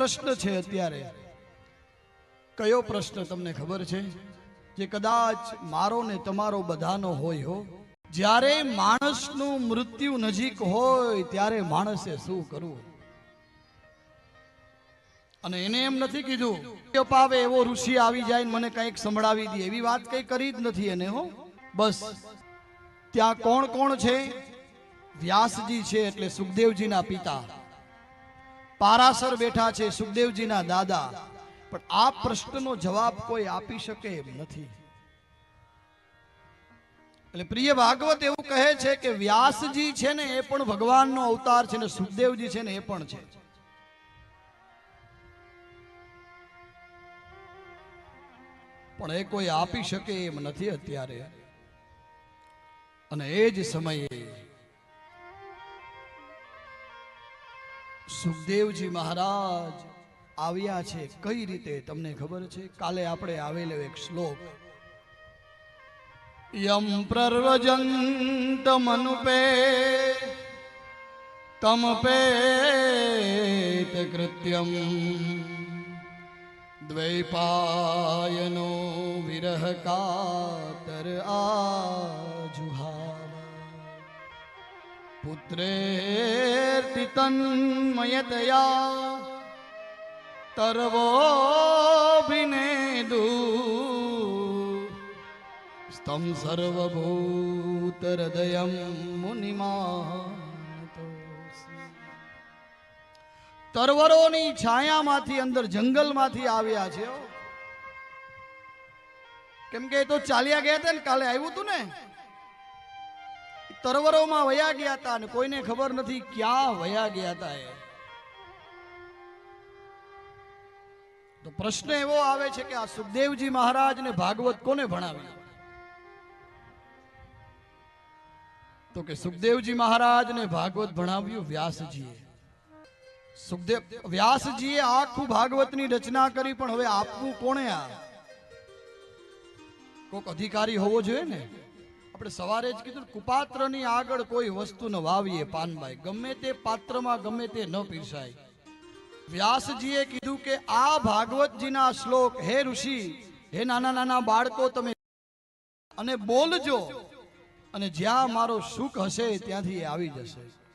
પ્રશ્ન છે અત્યારે? કયો પ્રશ્ન તમને ખબર છે? જે કદાચ મારો ને તમારો બધાનો હોય હો. જ્યારે માણસનું મૃત્યુ નજીક હોય, ત્યારે માણસે શું કરવું? અને એને એમ નથી કીધું અપાવે પાવે એવો ઋષિ આવી જાય મને કંઈક સંભળાવી દે. એવી વાત કઈ કરી જ નથી એને હો. બસ. ત્યાં કોણ કોણ છે? વ્યાસજી છે એટલે સુખદેવજીના પિતા. પારાસર બેઠા છે સુખદેવજીના દાદા. પણ આ પ્રશ્નનો જવાબ કોઈ આપી શકે એમ નથી. એટલે પ્રિય ભાગવત એવું કહે છે કે વ્યાસજી છે ને એ પણ ભગવાનનો અવતાર છે ને સુખદેવજી છે ને એ પણ છે. પણ એ કોઈ આપી શકે એમ નથી અત્યારે. અને એ જ સમયે સુખદેવજી મહારાજ આવ્યા છે. કઈ રીતે તમને ખબર છે? કાલે આપણે આવેલો એક શ્લોક. યમ પ્રર્વજંત મનુપે, તમ પેત કૃત્યમ, દ્વૈપાયનો વિરહ કાતર આજુહાવ તન્મયતયા તર્વોભિનેદુ સ્તમ સર્વભૂતહૃદયમ મુનિમાનતોસ્મિ તરવરોની છાયામાંથી અંદર જંગલમાંથી આવ્યા છે કેમ કે એ તો ચાલ્યા ગયા હતા ને, કાલે આવ્યું હતું ને? તરવરોમાં વયા ગયા હતા અને કોઈને ખબર નથી ક્યાં વયા ગયા હતા એ. તો પ્રશ્ન એવો આવે છે કે આ સુખદેવજી મહારાજને ભાગવત કોને ભણાવી તો કે સુખદેવજી મહારાજને ભાગવત ભણાવ્યું વ્યાસજીએ. સુખદેવ, વ્યાસજીએ આખું ભાગવતની રચના કરી, પણ હવે આપવું કોણે આ? કોઈક અધિકારી હોવો જોઈએ ને? આપણે સવારે જ કીધું કુપાત્રની આગળ કોઈ વસ્તુ ન વાવીએ પાનભાઈ. ગમે તે પાત્રમાં ગમે તે ન પીરસાય. વ્યાસજીએ કીધું કે આ ભાગવતજીના શ્લોક, હે ઋષિ, હે નાના નાના બાળકો, તમે અને બોલજો. અને જ્યાં મારો સુખ હશે, ત્યાંથી આવી જશે.